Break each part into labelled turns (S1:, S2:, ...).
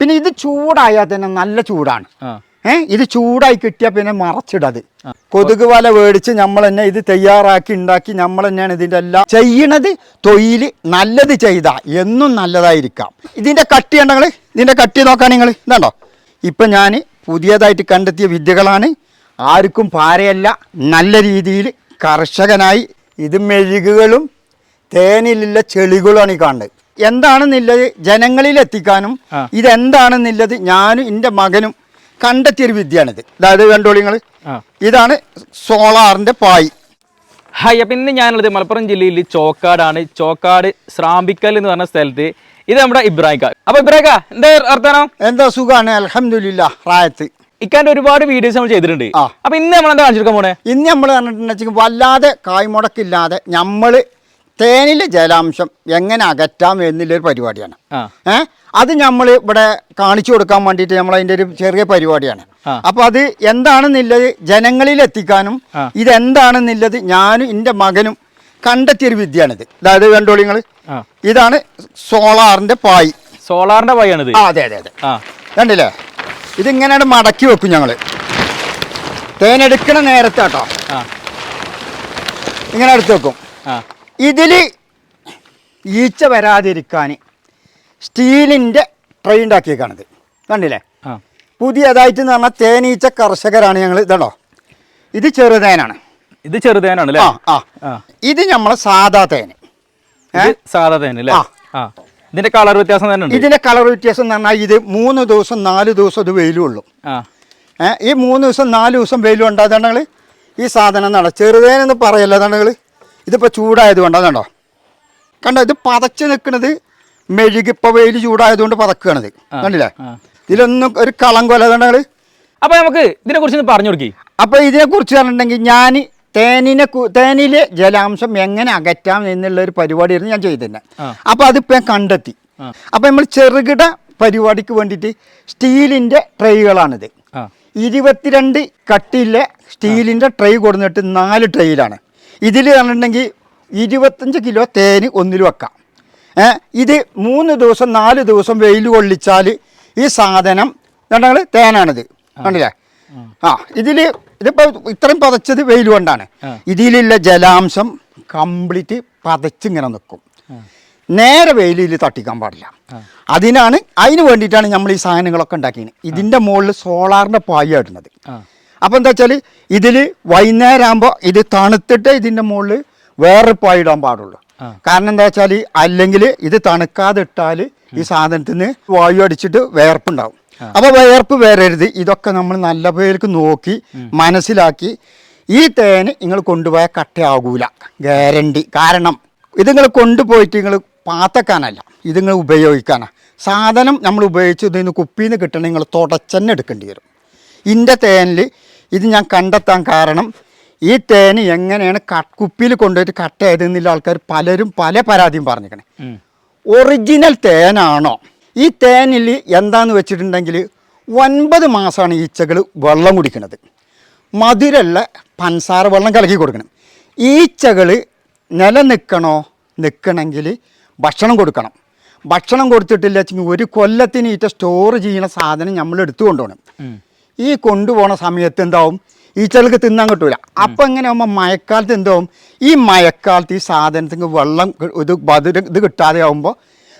S1: പിന്നെ ഇത് ചൂടായാൽ തന്നെ നല്ല ചൂടാണ്. ഏഹ് ഇത് ചൂടായി കിട്ടിയാൽ പിന്നെ മറച്ചിടത് കൊതുക് വല മേടിച്ച് നമ്മൾ തന്നെ ഇത് തയ്യാറാക്കി ഉണ്ടാക്കി നമ്മൾ തന്നെയാണ് ഇതിന്റെ എല്ലാം ചെയ്യണത്. തൊഴിൽ നല്ലത് ചെയ്താ എന്നും നല്ലതായിരിക്കാം. ഇതിന്റെ കട്ടി ഉണ്ടെങ്കിൽ ഇതിന്റെ കട്ടി നോക്കാൻ നിങ്ങൾ ഇതാണ്ടോ? ഇപ്പം ഞാൻ പുതിയതായിട്ട് കണ്ടെത്തിയ വിദ്യകളാണ്. ആർക്കും പാരയല്ല. നല്ല രീതിയിൽ കർഷകനായി ഇത് മെഴുകുകളും തേനിലുള്ള ചെളികളുമാണ് ഈ കാണുന്നത്. എന്താണെന്നുള്ളത് ജനങ്ങളിൽ എത്തിക്കാനും. ഇതെന്താണെന്നുള്ളത് ഞാനും എന്റെ മകനും കണ്ടെത്തിയൊരു വിദ്യയാണിത്. അതായത് കണ്ടോളി നിങ്ങൾ ഇതാണ് സോളാറിന്റെ പായ്.
S2: ഹായ് അപ്പം ഇന്ന് ഞാനുള്ളത് മലപ്പുറം ജില്ലയിൽ ചോക്കാടാണ്. ചോക്കാട് ശ്രാമ്പിക്കൽ എന്ന് പറഞ്ഞ സ്ഥലത്ത് ഇത് നമ്മുടെ ഇബ്രാഹിം കാർ അപ്പൊ ഇബ്രാഹിം കാ എന്താ വർത്താനം?
S1: എന്താ സുഖമാണ് അലഹമില്ല റായത്ത്.
S2: ഇക്കാന്റെ ഒരുപാട് വീഡിയോസ് നമ്മൾ ചെയ്തിട്ടുണ്ട്. അപ്പൊ ഇന്ന് നമ്മൾ എന്താ കാണിച്ചെടുക്കാൻ പോണേ?
S1: ഇന്ന് നമ്മൾ പറഞ്ഞിട്ടുണ്ടെങ്കിൽ വല്ലാതെ കായ്മുടക്കില്ലാതെ നമ്മൾ തേനിലെ ജലാംശം എങ്ങനെ അകറ്റാം എന്നുള്ളൊരു പരിപാടിയാണ്. ഏ? അത് നമ്മൾ ഇവിടെ കാണിച്ചു കൊടുക്കാൻ വേണ്ടിയിട്ട് നമ്മൾ അതിന്റെ ഒരു ചെറിയ പരിപാടിയാണ്.
S2: അപ്പൊ
S1: അപ്പോൾ അത് എന്താണെന്നുള്ളത് ജനങ്ങളിൽ എത്തിക്കാനും. ഇതെന്താണെന്നുള്ളത് ഞാനും എന്റെ മകനും കണ്ടെത്തിയൊരു വിദ്യയാണിത്. അതായത് കണ്ടോളി നിങ്ങൾ ഇതാണ് സോളാറിന്റെ പായ്.
S2: സോളാറിന്റെ വഴിയാണിത്
S1: ആ അതെ അതെ അതെ. കണ്ടില്ലേ? ഇതിങ്ങനെയാണ് മടക്കി വെക്കും ഞങ്ങൾ തേനെടുക്കണ നേരത്തെ കേട്ടോ ഇങ്ങനെ എടുത്ത് വെക്കും. ഇതിൽ ഈച്ച വരാതിരിക്കാൻ സ്റ്റീലിന്റെ ട്രൈ ഉണ്ടാക്കിയേക്കാണിത്. കണ്ടില്ലേ? പുതിയതായിട്ട് എന്ന് പറഞ്ഞാൽ തേനീച്ച കർഷകരാണ് ഞങ്ങൾ ഇതാണോ ഇത് ചെറുതേനാണ്.
S2: ഇത് ചെറുതേനാണ്
S1: ആ ആ. ഇത് നമ്മളെ സാധാ തേന്.
S2: ഇത് സാധാ തേൻ അല്ലേ?
S1: ആ.
S2: ഇതിന്റെ കളർ വ്യത്യാസം തന്നെ
S1: ഇതിന്റെ കളർ വ്യത്യാസം എന്ന് പറഞ്ഞാൽ ഇത് മൂന്ന് ദിവസം നാല് ദിവസം ഇത് വെയിലുള്ളൂ ഈ മൂന്ന് ദിവസം നാല് ദിവസം വെയിലും ഉണ്ടാകുന്നുണ്ടെങ്കിൽ ഈ സാധനം നട ചെറുതേനെന്ന് പറയല്ല അതാണെങ്കിൽ ഇതിപ്പോൾ ചൂടായത് കൊണ്ട്? അതുണ്ടോ കണ്ടോ ഇത് പതച്ച് നിൽക്കുന്നത് മെഴുകി ഇപ്പോൾ വെയിൽ ചൂടായതുകൊണ്ട് പതക്കുകയാണിത് കണ്ടില്ലേ? ഇതിലൊന്നും ഒരു കളം കൊല അപ്പോൾ
S2: അപ്പൊ നമുക്ക് ഇതിനെ കുറിച്ച് ഒന്ന് പറഞ്ഞു കൊടുക്കി.
S1: അപ്പോൾ ഇതിനെക്കുറിച്ച് പറഞ്ഞിട്ടുണ്ടെങ്കിൽ ഞാൻ തേനിനെ തേനിലെ ജലാംശം എങ്ങനെ അകറ്റാം എന്നുള്ള ഒരു പരിപാടിയായിരുന്നു ഞാൻ ചെയ്തിരുന്നത്. അപ്പോൾ അതിപ്പോൾ ഞാൻ കണ്ടെത്തി.
S2: അപ്പൊ
S1: അപ്പോൾ നമ്മൾ ചെറുകിട പരിപാടിക്ക് വേണ്ടിയിട്ട് സ്റ്റീലിന്റെ
S2: ട്രെയുകളാണിത്
S1: ഇരുപത്തിരണ്ട് കട്ടിയിലെ സ്റ്റീലിന്റെ ട്രൈ കൊടുത്തിട്ട് നാല് ട്രൈയിലാണ്. ഇതിൽ പറഞ്ഞിട്ടുണ്ടെങ്കിൽ ഇരുപത്തഞ്ച് കിലോ തേൻ ഒന്നിൽ വെക്കാം. ഇത് മൂന്ന് ദിവസം നാല് ദിവസം വെയിൽ കൊള്ളിച്ചാൽ ഈ സാധനം കണ്ടങ്ങൾ തേനാണിത്. കണ്ടില്ലേ? ആ. ഇതിൽ ഇതിപ്പോൾ ഇത്രയും പതച്ചത് വെയിൽ കൊണ്ടാണ്. ഇതിലുള്ള ജലാംശം കംപ്ലീറ്റ് പതച്ചിങ്ങനെ നിൽക്കും നേരെ വെയിലിൽ തട്ടിക്കാൻ പാടില്ല. അതിനാണ് അതിന് വേണ്ടിയിട്ടാണ് നമ്മൾ ഈ സാധനങ്ങളൊക്കെ ഉണ്ടാക്കിയത്. ഇതിന്റെ മുകളിൽ സോളാറിന്റെ പായ ഇടുന്നത് അപ്പോൾ എന്താ വെച്ചാൽ ഇതിൽ വൈകുന്നേരം ആകുമ്പോൾ ഇത് തണുത്തിട്ട് ഇതിന്റെ മുകളിൽ വേറെ പായിടാൻ പാടുള്ളൂ. കാരണം എന്താ വെച്ചാൽ അല്ലെങ്കിൽ ഇത് തണുക്കാതെ ഇട്ടാൽ ഈ സാധനത്തിന് വായു അടിച്ചിട്ട് വേർപ്പുണ്ടാവും. അപ്പോൾ വേർപ്പ് വരരുത്. ഇതൊക്കെ നമ്മൾ നല്ല പേർക്ക് നോക്കി മനസ്സിലാക്കി ഈ തേൻ നിങ്ങൾ കൊണ്ടുപോയാൽ കട്ടയാകൂല ഗ്യാരണ്ടി. കാരണം ഇത് നിങ്ങൾ കൊണ്ടുപോയിട്ട് നിങ്ങൾ പാത്തക്കാനല്ല ഇത് നിങ്ങൾ ഉപയോഗിക്കാനാണ് സാധനം നമ്മൾ ഉപയോഗിച്ച് ഇതിന് കുപ്പിയിൽ നിന്ന് കിട്ടണമെങ്കിൽ നിങ്ങൾ തുടച്ചെന്നെടുക്കേണ്ടി വരും. ഇന്റെ തേനിൽ ഇത് ഞാൻ കണ്ടെത്താൻ കാരണം ഈ തേൻ എങ്ങനെയാണ് കുപ്പിയിൽ കൊണ്ടുപോയിട്ട് കട്ടയായതെന്നുള്ള ആൾക്കാർ പലരും പല പരാതിയും പറഞ്ഞിരിക്കണേ. ഒറിജിനൽ തേനാണോ? ഈ തേനിൽ എന്താന്ന് വെച്ചിട്ടുണ്ടെങ്കിൽ ഒൻപത് മാസമാണ് ഈച്ചകൾ വെള്ളം കുടിക്കുന്നത് മധുരമുള്ള പൻസാര വെള്ളം കലക്കി കൊടുക്കണം. ഈച്ചകൾ നിലനിൽക്കണോ? നിൽക്കണമെങ്കിൽ ഭക്ഷണം കൊടുക്കണം. ഭക്ഷണം കൊടുത്തിട്ടില്ല വെച്ചെങ്കിൽ ഒരു കൊല്ലത്തിന് ഈറ്റ സ്റ്റോർ ചെയ്യുന്ന സാധനം നമ്മൾ എടുത്തു കൊണ്ടുപോകണം. ഈ കൊണ്ടുപോണ സമയത്ത് എന്താവും? ഈച്ചകൾക്ക് തിന്നാൻ കിട്ടൂല. അപ്പം എങ്ങനെ ആകുമ്പോൾ മഴക്കാലത്ത് എന്താവും? ഈ മഴക്കാലത്ത് ഈ സാധനത്തിന് വെള്ളം ഇത് ഇത് കിട്ടാതെ ആകുമ്പോൾ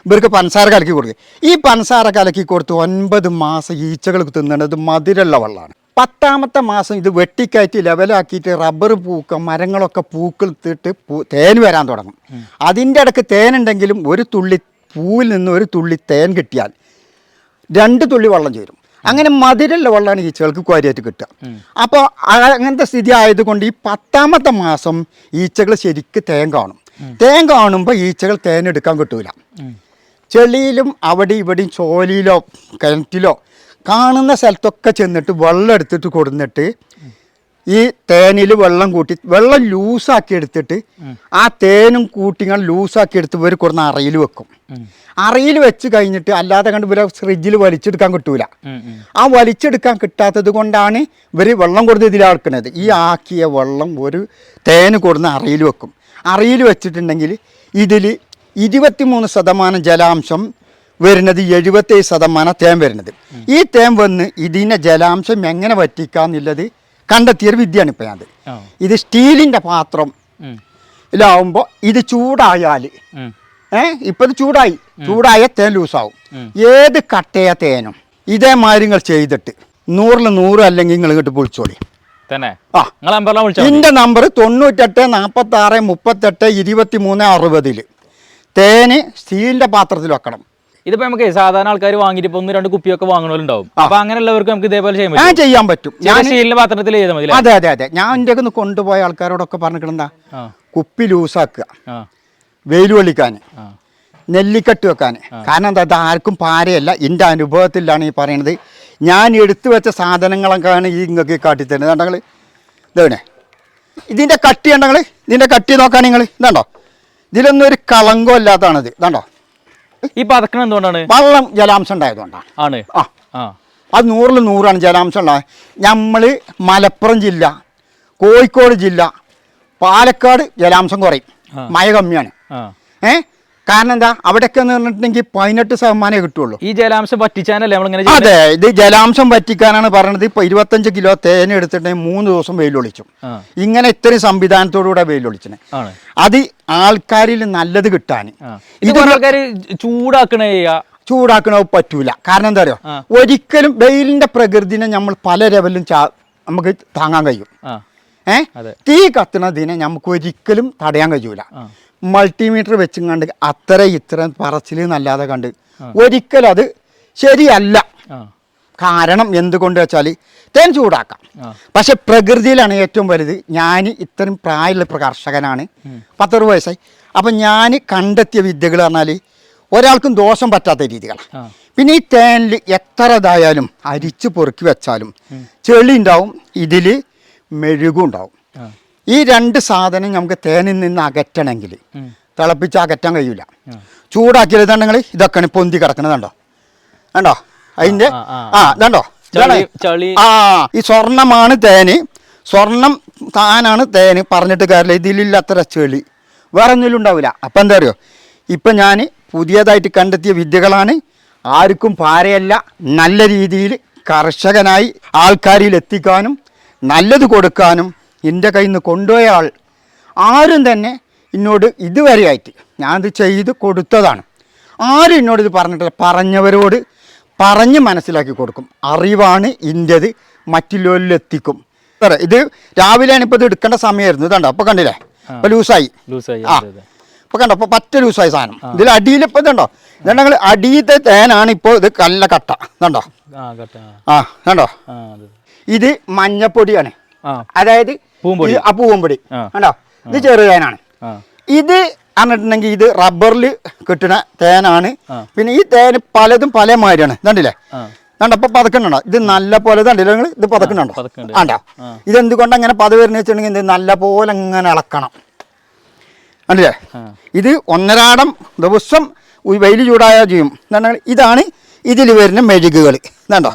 S1: ഇവർക്ക് പഞ്ചസാര കലക്കി കൊടുക്കുക ഈ പഞ്ചസാര കലക്കി കൊടുത്ത് ഒൻപത് മാസം ഈച്ചകൾക്ക് തിന്നേണ്ടത് മധുരമുള്ള വെള്ളമാണ് പത്താമത്തെ മാസം ഇത് വെട്ടിക്കയറ്റി ലെവലാക്കിയിട്ട് റബ്ബർ പൂക്ക മരങ്ങളൊക്കെ പൂക്കളത്തിട്ട് പൂ തേൻ വരാൻ തുടങ്ങും. അതിന്റെ ഇടയ്ക്ക് തേനുണ്ടെങ്കിലും ഒരു തുള്ളി പൂവിൽ നിന്ന് ഒരു തുള്ളി തേൻ കിട്ടിയാൽ രണ്ട് തുള്ളി വെള്ളം ചേരും. അങ്ങനെ മധുരമുള്ള വെള്ളമാണ് ഈച്ചകൾക്ക് കാര്യമായിട്ട് കിട്ടുക. അപ്പോൾ അങ്ങനത്തെ സ്ഥിതി ആയതുകൊണ്ട് ഈ പത്താമത്തെ മാസം ഈച്ചകൾ ശരിക്ക് തേൻ കാണും. തേൻ കാണുമ്പോൾ ഈച്ചകൾ തേൻ എടുക്കാൻ കിട്ടൂല. ചെളിയിലും അവിടെ ഇവിടെയും ചോലിയിലോ കിണറ്റിലോ കാണുന്ന സ്ഥലത്തൊക്കെ ചെന്നിട്ട് വെള്ളം എടുത്തിട്ട് കൊടുന്നിട്ട് ഈ തേനിൽ വെള്ളം കൂട്ടി വെള്ളം ലൂസാക്കി എടുത്തിട്ട് ആ തേനും കൂട്ടിങ്ങൾ ലൂസാക്കി എടുത്ത് ഇവർ കുറഞ്ഞ അറയിൽ വെക്കും. അറയിൽ വെച്ച് കഴിഞ്ഞിട്ട് അല്ലാതെ കണ്ട് ഇവരെ ഫ്രിഡ്ജിൽ വലിച്ചെടുക്കാൻ കിട്ടൂല. ആ വലിച്ചെടുക്കാൻ കിട്ടാത്തത് കൊണ്ടാണ് ഇവർ വെള്ളം കൊടുത്ത് ഇതിലാക്കുന്നത് ഈ ആക്കിയ വെള്ളം ഒരു തേന് കൊടുന്ന് അറയിൽ വെക്കും. അറയിൽ വെച്ചിട്ടുണ്ടെങ്കിൽ ഇതിൽ ഇരുപത്തിമൂന്ന് ശതമാനം ജലാംശം വരുന്നത് എഴുപത്തേഴ് ശതമാനം തേൻ വരുന്നത്. ഈ തേൻ വന്ന് ഇതിന്റെ ജലാംശം എങ്ങനെ വറ്റിക്കാന്നുള്ളത് കണ്ടെത്തിയൊരു വിദ്യയാണ് ഇപ്പം അത് ഇത് സ്റ്റീലിന്റെ പാത്രം. ഇതിലാവുമ്പോൾ ഇത് ചൂടായാൽ. ഏ ഇപ്പം ഇത് ചൂടായി ചൂടായ തേൻ ലൂസാവും. ഏത് കട്ടയ തേനും? ഇതേമാതിരി നിങ്ങൾ ചെയ്തിട്ട് നൂറിൽ നൂറ് അല്ലെങ്കിൽ നിങ്ങൾ ഇങ്ങോട്ട് വിളിച്ചോളി ഇതിന്റെ നമ്പർ തൊണ്ണൂറ്റെട്ട് നാൽപ്പത്തി ആറ് മുപ്പത്തെട്ട് ഇരുപത്തി മൂന്ന് അറുപതിൽ തേന് സ്റ്റീലിന്റെ പാത്രത്തിൽ വെക്കണം.
S2: ഇതിപ്പോ നമുക്ക് സാധാരണ ആൾക്കാർ വാങ്ങിയിട്ട് ഇപ്പൊ ഒന്ന് രണ്ട് കുപ്പിയൊക്കെ വാങ്ങണമല്ലോ അപ്പൊ അങ്ങനെയുള്ളവർക്ക് നമുക്ക് ഇതേപോലെ ചെയ്യാൻ പറ്റും.
S1: ചെയ്യാൻ പറ്റും. ഞാൻ
S2: സ്റ്റീലിന്റെ പാത്രത്തിൽ ചെയ്താൽ മതി
S1: അതെ അതെ അതെ. ഞാൻ എന്റെ ഒന്ന് കൊണ്ടുപോയ ആൾക്കാരോടൊക്കെ
S2: പറഞ്ഞിട്ടുണ്ടാ
S1: കുപ്പി ലൂസാക്കുക. വെയിൽ കൊള്ളിക്കാൻ നെല്ലിക്കെട്ട് വെക്കാൻ കാരണം എന്താ ഇത് ആർക്കും പാരയല്ല. എന്റെ അനുഭവത്തിലാണ് ഈ പറയണത്. ഞാൻ എടുത്തു വെച്ച സാധനങ്ങളൊക്കെയാണ് ഈ കാട്ടി കാട്ടിത്തരുന്നത്. കണ്ടങ്ങൾ ഇതേണേ ഇതിന്റെ കട്ടി ഉണ്ടെങ്കിൽ ഇതിന്റെ കട്ടി നോക്കാൻ നിങ്ങൾ ഇതുണ്ടോ? ഇതിലൊന്നും ഒരു കളങ്കോ ഇല്ലാത്തതാണിത്. ഇതുണ്ടോ?
S2: ഈ പതക്കണം എന്തുകൊണ്ടാണ്?
S1: വെള്ളം ജലാംശം ഉണ്ടായതുകൊണ്ടാണ്.
S2: ആണ്.
S1: ആ.
S2: ആ.
S1: അത് നൂറിൽ നൂറാണ് ജലാംശം ഉണ്ടായത്. നമ്മൾ മലപ്പുറം ജില്ല കോഴിക്കോട് ജില്ല പാലക്കാട് ജലാംശം കുറയും. മഴ കമ്മിയാണ്.
S2: ആ.
S1: ഏ? കാരണം എന്താ? അവിടെയൊക്കെ എന്ന് പറഞ്ഞിട്ടുണ്ടെങ്കിൽ പതിനെട്ട് ശതമാനമേ കിട്ടുള്ളൂ.
S2: ഈ ജലാംശം പറ്റിച്ചാനല്ലേ നമ്മളിങ്ങനെ
S1: അതെ ഇത് ജലാംശം പറ്റിക്കാനാണ് പറയണത് ഇപ്പൊ ഇരുപത്തഞ്ച് കിലോ തേന എടുത്തിട്ടുണ്ടെങ്കിൽ മൂന്ന് ദിവസം വെയിലൊളിച്ചു. ഇങ്ങനെ ഇത്രയും സംവിധാനത്തോടുകൂടെ വെയിലൊളിച്ചിനെ. അത് ആൾക്കാരിൽ നല്ലത് കിട്ടാൻ
S2: ഇത് ആൾക്കാർ ചൂടാക്കണേ
S1: ചൂടാക്കണ പറ്റൂല. കാരണം എന്താ
S2: പറയുക
S1: ഒരിക്കലും വെയിലിന്റെ പ്രകൃതിനെ നമ്മൾ പല ലെവലിലും നമുക്ക് താങ്ങാൻ കഴിയും.
S2: ഏഹ്.
S1: തീ കത്തണതിനെ നമുക്ക് ഒരിക്കലും തടയാൻ കഴിയൂല. മൾട്ടിമീറ്റർ വെച്ചും കണ്ട് അത്ര ഇത്ര പറച്ചിൽ നല്ലാതെ കണ്ട്. ഒരിക്കലും അത് ശരിയല്ല. കാരണം എന്തുകൊണ്ട് വെച്ചാൽ തേൻ ചൂടാക്കാം. പക്ഷെ പ്രകൃതിയിലാണ് ഏറ്റവും വലുത്. ഞാൻ ഇത്രയും പ്രായമുള്ള പ്ര- കർഷകനാണ്. പത്തറുപത് വയസ്സായി. അപ്പം ഞാൻ കണ്ടെത്തിയ വിദ്യകൾ പറഞ്ഞാൽ ഒരാൾക്കും ദോഷം പറ്റാത്ത രീതികളാണ് പിന്നെ ഈ തേനിൽ എത്ര ഇതായാലും അരിച്ച് പൊറുക്കി വെച്ചാലും ചെളി ഉണ്ടാവും ഇതിൽ മെഴുകും ഉണ്ടാവും. ഈ രണ്ട് സാധനം നമുക്ക് തേനിൽ നിന്ന് അകറ്റണമെങ്കിൽ. തിളപ്പിച്ച് അകറ്റാൻ കഴിയില്ല
S2: ആ.
S1: ചൂടാക്കിയതുണ്ടെങ്കിൽ ഇതൊക്കെയാണ് പൊന്തി കിടക്കണതുണ്ടോ കണ്ടോ? കണ്ടോ? അതിന്റെ
S2: ആ,
S1: ഇതുണ്ടോ ആ. ഈ സ്വർണമാണ് തേന്. സ്വർണം താനാണ് തേന്. പറഞ്ഞിട്ട് കാര്യമില്ല. ഇതിലില്ലാത്ര ചെളി. വേറെ ഒന്നിലും ഉണ്ടാവില്ല. അപ്പം എന്താ അറിയോ? ഇപ്പം ഞാൻ പുതിയതായിട്ട് കണ്ടെത്തിയ വിദ്യകളാണ്. ആർക്കും പാരയല്ല നല്ല രീതിയിൽ കർഷകനായി ആൾക്കാരിൽ എത്തിക്കാനും നല്ലത് കൊടുക്കാനും എന്റെ കയ്യിൽ നിന്ന് കൊണ്ടുപോയ ആൾ ആരും തന്നെ എന്നോട് ഇതുവരെയായിട്ട് ഞാനത് ചെയ്ത് കൊടുത്തതാണ്. ആരും എന്നോട് ഇത് പറഞ്ഞിട്ടില്ല. പറഞ്ഞവരോട് പറഞ്ഞ് മനസ്സിലാക്കി കൊടുക്കും. അറിവാണ് ഇന്റെത് മറ്റുള്ളവരിൽ എത്തിക്കും. സാറേ ഇത് രാവിലെയാണ് ഇപ്പോൾ ഇത് എടുക്കേണ്ട സമയമായിരുന്നു ഇതുണ്ടോ? അപ്പോൾ കണ്ടില്ലേ? അപ്പോൾ ലൂസായി.
S2: ലൂസായി.
S1: ആ. ഇപ്പോൾ കണ്ടോ? അപ്പോൾ പറ്റ ലൂസായി സാധനം. ഇതിൽ അടിയിൽ ഇപ്പോൾ ഇതുണ്ടോ? ഇതുണ്ടെങ്കിൽ അടിയിലത്തെ തേനാണ് ഇപ്പോൾ ഇത് കല്ല കട്ട. ഇതുണ്ടോ?
S2: ആ കട്ട. ആ.
S1: ആ കണ്ടോ ഇത് മഞ്ഞപ്പൊടിയാണ്. അതായത്
S2: പൂമ്പൊടി.
S1: ആ പൂമ്പൊടി. കണ്ടോ? ഇത് ചെറുതേനാണ്
S2: തേനാണ്.
S1: ഇത് പറഞ്ഞിട്ടുണ്ടെങ്കിൽ ഇത് റബ്ബറിൽ കിട്ടുന്ന തേനാണ്. പിന്നെ ഈ തേന് പലതും പല മാതിരിയാണ് കണ്ടില്ലേ? കണ്ടോ? അപ്പൊ പതക്കണോ ഇത് നല്ല പോലെ കണ്ടില്ല നിങ്ങൾ? ഇത് പതക്കുന്നുണ്ടോ
S2: പതക്കുന്നുണ്ട്.
S1: ആണ്ടോ. ഇതെന്തുകൊണ്ട് അങ്ങനെ പത വരുന്ന വെച്ചിട്ടുണ്ടെങ്കിൽ ഇത് നല്ല പോലെ അങ്ങനെ ഇളക്കണം കണ്ടില്ലേ? ഇത് ഒന്നരാടം ദിവസം വെയിൽ ചൂടായ ചെയ്യും. എന്താണ് ഇതാണ് ഇതിൽ വരുന്ന മെഴുകുകൾ. ഇതുണ്ടോ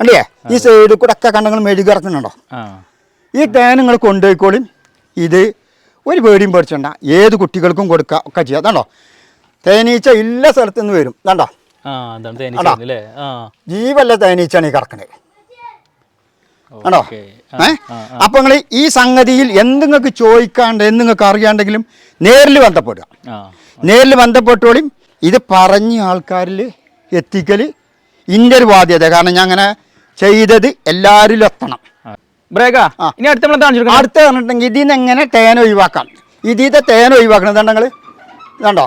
S1: കണ്ടില്ലേ? ഈ സൈഡിൽ കൂടെ ഒക്കെ കണ്ടെങ്കിൽ മെഴുക് ഇറക്കുന്നുണ്ടോ?
S2: ആ.
S1: ഈ തേൻ നിങ്ങൾ കൊണ്ടുപോയിക്കോളി. ഇത് ഒരു പേടിയും പേടിച്ചണ്ട. ഏത് കുട്ടികൾക്കും കൊടുക്കുക ഒക്കെ ചെയ്യാം. കണ്ടോ തേനീച്ച ഇല്ല സ്ഥലത്ത് നിന്ന് വരും. കണ്ടോ
S2: ആ അതാണ് തേനീച്ച അല്ലേ ആ.
S1: ജീവല്ല തേനീച്ചാണ് ഈ കിടക്കണത്
S2: ണ്ടോ.
S1: ഏ? അപ്പൊ നിങ്ങൾ ഈ സംഗതിയിൽ എന്തിങ്ങൾക്ക് ചോദിക്കാണ്ട് എന്തിങ്ങൾക്ക് അറിയാണ്ടെങ്കിലും നേരിൽ ബന്ധപ്പെടുക. നേരിൽ ബന്ധപ്പെട്ടോളും. ഇത് പറഞ്ഞ ആൾക്കാരിൽ എത്തിക്കൽ ഇന്റെ ഒരു ബാധ്യത. കാരണം ഞാൻ അങ്ങനെ ചെയ്തത് എല്ലാവരിലും എത്തണം.
S2: ബ്രേക്കാ ഇനി അടുത്ത നമ്മൾ കാണിച്ചു
S1: അടുത്ത പറഞ്ഞിട്ടുണ്ടെങ്കിൽ ഇതിൽ നിന്ന് എങ്ങനെ തേൻ ഒഴിവാക്കാം? ഇതിന്റെ തേൻ ഒഴിവാക്കണം ഇതുണ്ടെങ്കിൽ ഇതാണ്ടോ?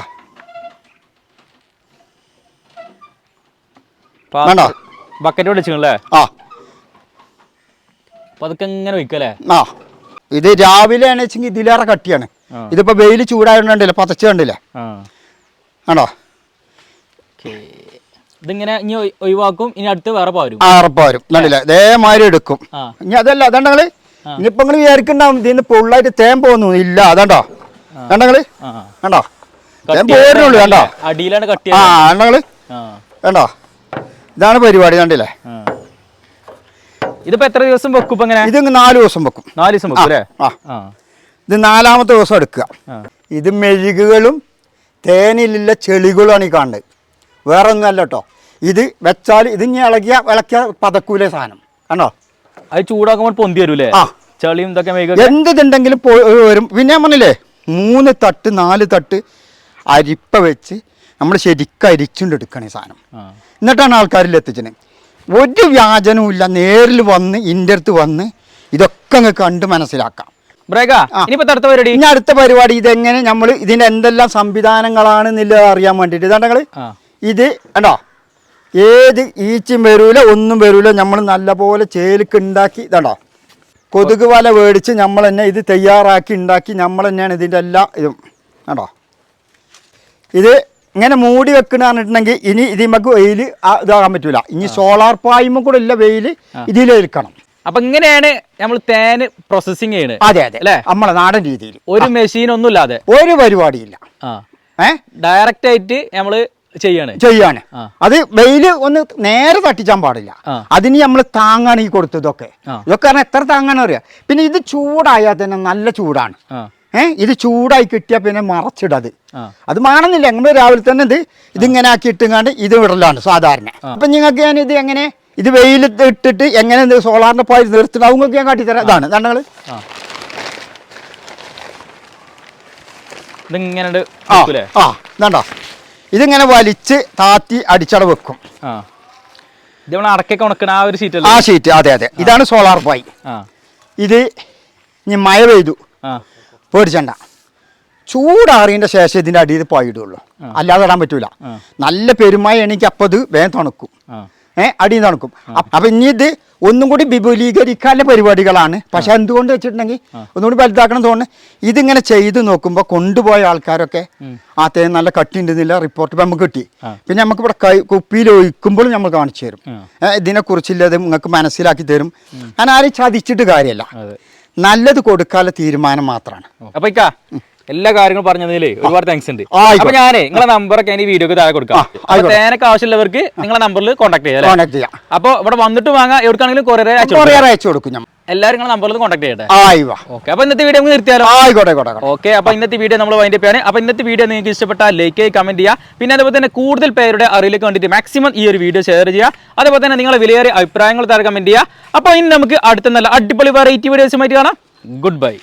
S1: വേണ്ടോ?
S2: ബക്കറ്റ് വിളിച്ചില്ലേ
S1: ആ.
S2: അതൊക്കെ എങ്ങനെ വയ്ക്കല്ലേ
S1: ആ. ഇത് രാവിലെ ആണെച്ചെങ്കിൽ ഇതിലേറെ കട്ടിയാണ്. ഇതിപ്പോ വെയിൽ ചൂടായതുകൊണ്ടല്ലേ പതച്ചു കണ്ടില്ലേ? ആണോ.
S2: ഇതിങ്ങനെ ഇനി ഒഴിവാക്കും ഇനി അടുത്ത് വേറെ പോരും.
S1: ആ ഉറപ്പ് വരും കണ്ടില്ലേ? ഇതേമാതിരി എടുക്കും.
S2: ആ.
S1: ഇനി അതല്ല അതുണ്ടെങ്കിൽ ഇനിയിപ്പോ നിങ്ങൾ വിചാരിക്കണ്ടാവും ഇതിന്ന് പൊള്ളായിട്ട് തേൻ പോകുന്നു ഇല്ല അതാണ്ടോ? കണ്ടെങ്കിൽ
S2: ആ.
S1: കണ്ടോ തേൻ
S2: കട്ടിയാണ്
S1: പോരുന്നുള്ളൂ കണ്ടോ
S2: അടിയിലാണ്
S1: ആ
S2: ആ.
S1: കണ്ടോ ഇതാണ് പരിപാടി കണ്ടില്ലേ?
S2: ആ. ഇതിപ്പോ എത്ര ദിവസം വെക്കും ഇപ്പൊ
S1: ഇത് നാല് ദിവസം വെക്കും.
S2: നാല് ദിവസം വെക്കും അല്ലേ?
S1: ആ.
S2: ആ.
S1: ഇത് നാലാമത്തെ ദിവസം എടുക്കുക.
S2: ആ.
S1: ഇത് മെഴുകുകളും തേനിലുള്ള ചെളികളുമാണ് ഈ കാണുന്നത്. വേറെ ഒന്നുമല്ല കേട്ടോ ഇത് വെച്ചാൽ ഇത് ഇനി ഇളകിയ വിളക്കിയ പതക്കൂലേ സാധനം. കണ്ടോ?
S2: അത് ചൂടാക്കുമ്പോൾ പൊന്തി വരൂലേ?
S1: ആ.
S2: ചളിയും ഇതൊക്കെ മേഘ
S1: എന്തുണ്ടെങ്കിലും പോ വരും. പിന്നെ ഞാൻ പറഞ്ഞില്ലേ മൂന്ന് തട്ട് നാല് തട്ട് അരിപ്പ വെച്ച് നമ്മൾ ശരിക്കും അരിച്ചുകൊണ്ട് എടുക്കണേ സാധനം. എന്നിട്ടാണ് ആൾക്കാരിൽ എത്തിച്ചത്. ഒരു വ്യാജനവും ഇല്ല. നേരിൽ വന്ന് ഇന്റെ അടുത്ത് വന്ന് ഇതൊക്കെ അങ്ങ് കണ്ട് മനസ്സിലാക്കാം.
S2: അടുത്ത പരിപാടി?
S1: ഇനി അടുത്ത പരിപാടി ഇതെങ്ങനെ നമ്മൾ ഇതിന്റെ എന്തെല്ലാം സംവിധാനങ്ങളാണെന്നുള്ളത് അറിയാൻ വേണ്ടിയിട്ട്. ഇതാ ഞങ്ങൾ
S2: ആ.
S1: ഇത് കണ്ടോ? ഏത് ഈച്ചും വരൂല ഒന്നും വരൂല. നമ്മൾ നല്ലപോലെ ചേലിക്ക് ഉണ്ടാക്കി ഇതാണ്ടോ? കൊതുക് വല മേടിച്ച് നമ്മൾ തന്നെ ഇത് തയ്യാറാക്കി ഉണ്ടാക്കി നമ്മൾ തന്നെയാണ് ഇതിന്റെ എല്ലാ ഇതും. കണ്ടോ? ഇത് ഇങ്ങനെ മൂടി വെക്കണമെന്നുണ്ടെങ്കിൽ ഇനി ഇത് നമുക്ക് വെയിൽ ഇതാകാൻ പറ്റൂല. ഇനി സോളാർ പായ്മ കൂടെ ഇല്ല വെയിൽ ഇതിലേൽക്കണം
S2: അപ്പൊ ഇങ്ങനെയാണ് നമ്മൾ തേൻ പ്രോസസ്സിങ് ചെയ്യുന്നത്
S1: അതെ അതെ.
S2: അല്ലേ?
S1: നമ്മളെ നാടൻ രീതിയിൽ.
S2: ഒരു മെഷീൻ ഒന്നും ഇല്ലാതെ
S1: ഒരു പരിപാടിയില്ല.
S2: ആ. ഡയറക്റ്റ് ആയിട്ട് നമ്മൾ ചെയ്യാണ്.
S1: അത് വെയിൽ ഒന്ന് നേരെ തട്ടിച്ചാൻ പാടില്ല. അതിന് നമ്മൾ താങ്ങാണ് ഈ കൊടുത്തതൊക്കെ. ഇതൊക്കെ പറഞ്ഞാൽ എത്ര താങ്ങാണ് അറിയാം. പിന്നെ ഇത് ചൂടായാൽ തന്നെ നല്ല ചൂടാണ്. ഏഹ് ഇത് ചൂടായി കിട്ടിയാൽ പിന്നെ മറച്ചിടത്. അത് മാണുന്നില്ല ഞങ്ങൾ രാവിലെ തന്നെ ഇത് ഇതിങ്ങനെ ആക്കി ഇട്ടുങ്ങാണ്ട് ഇത് വിടലാണ് സാധാരണ. അപ്പൊ നിങ്ങൾക്ക് ഞാൻ ഇത് എങ്ങനെ? ഇത് വെയിലത്ത് ഇട്ടിട്ട് എങ്ങനെ സോളാറിന്റെ പോയി നിർത്തണം? അവങ്ങൾക്ക് ഞാൻ കാട്ടിത്തരാം ഇതാണ്.
S2: ആ. ഇതിങ്ങനെ
S1: ആ. ആ. ഇതാണ്ടോ? ഇതിങ്ങനെ വലിച്ച് താത്തി അടിച്ചട വെക്കും.
S2: ആ. ഒരു ഷീറ്റ്
S1: ആ ഷീറ്റ് അതെ അതെ. ഇതാണ് സോളാർ പായ് ഇത് ഇനി മഴ പെയ്തു. പേടിച്ചണ്ട. ചൂടാറിയതിന്റെ ശേഷം ഇതിന്റെ അടിയിൽ പായിടുള്ളൂ അല്ലാതെ ഇടാൻ പറ്റൂല. നല്ല പെരുമഴ എനിക്ക് അപ്പോൾ ഇത് വേഗം തണുക്കും.
S2: ആ
S1: അടി നടക്കും. അപ്പ- ഇനി ഇത് ഒന്നും കൂടി വിപുലീകരിക്കാനുള്ള പരിപാടികളാണ്. പക്ഷെ എന്തുകൊണ്ട് വെച്ചിട്ടുണ്ടെങ്കിൽ ഒന്നുകൂടി വലുതാക്കണം തോന്നുന്നു. ഇതിങ്ങനെ ചെയ്ത് നോക്കുമ്പോൾ കൊണ്ടുപോയ ആൾക്കാരൊക്കെ ആ തേൻ നല്ല കട്ടിണ്ടെന്നില്ല റിപ്പോർട്ട് ഇപ്പം നമുക്ക് കിട്ടി. പിന്നെ നമുക്ക് ഇവിടെ കൈ കുപ്പിയിൽ ഒഴിക്കുമ്പോഴും നമ്മൾ കാണിച്ചു തരും. ഇതിനെക്കുറിച്ചില്ലത് നിങ്ങൾക്ക് മനസ്സിലാക്കി തരും. ഞാൻ ആരെയും ചതിച്ചിട്ട് കാര്യമല്ല. നല്ലത് കൊടുക്കാനുള്ള തീരുമാനം മാത്രമാണ്.
S2: അപ്പൊ എല്ലാ കാര്യങ്ങളും പറഞ്ഞതിലേ ഒരുപാട് താങ്ക്സ് ഉണ്ട്. അപ്പൊ ഞാനേ നിങ്ങളെ നമ്പറൊക്കെ ഞാൻ ഈ വീഡിയോക്ക് താഴെ കൊടുക്കാം. തേനൊക്കെ ആവശ്യമുള്ളവർക്ക് നിങ്ങളെ നമ്പറിൽ കോൺടാക്ട് ചെയ്യാം അപ്പൊ ഇവിടെ വന്നിട്ട് വാങ്ങാം എവിടെക്കാണെങ്കിലും കൊറിയർ അയച്ചു കൊടുക്കും.
S1: ഞാൻ
S2: എല്ലാവരും നിങ്ങളെ നമ്പറിൽ കോൺടാക്ട് ചെയ്യട്ടെ. ഓക്കെ അപ്പൊ ഇന്നത്തെ വീഡിയോ നമുക്ക് നിർത്തിയാലോ?
S1: ആയിക്കോട്ടെ.
S2: ഓക്കെ അപ്പൊ ഇന്നത്തെ വീഡിയോ നമ്മൾ വൈൻഡ് ചെയ്യാണ് അപ്പൊ ഇന്നത്തെ വീഡിയോ നിങ്ങൾക്ക് ഇഷ്ടപ്പെട്ട ലൈക്ക് ചെയ്യുക കമന്റ് ചെയ്യുക. പിന്നെ അതുപോലെ തന്നെ കൂടുതൽ പേരുടെ അറിയിലേക്ക് വേണ്ടിയിട്ട് മാക്സിമം ഈ ഒരു വീഡിയോ ഷെയർ ചെയ്യുക. അതുപോലെ തന്നെ നിങ്ങളെ വിലയേറിയ അഭിപ്രായങ്ങൾ താഴെ കമന്റ് ചെയ്യുക. അപ്പൊ ഇനി നമുക്ക് അടുത്ത നല്ല അടിപൊളി വെറൈറ്റി വീഡിയോസുമായിട്ട് കാണാം. Good bye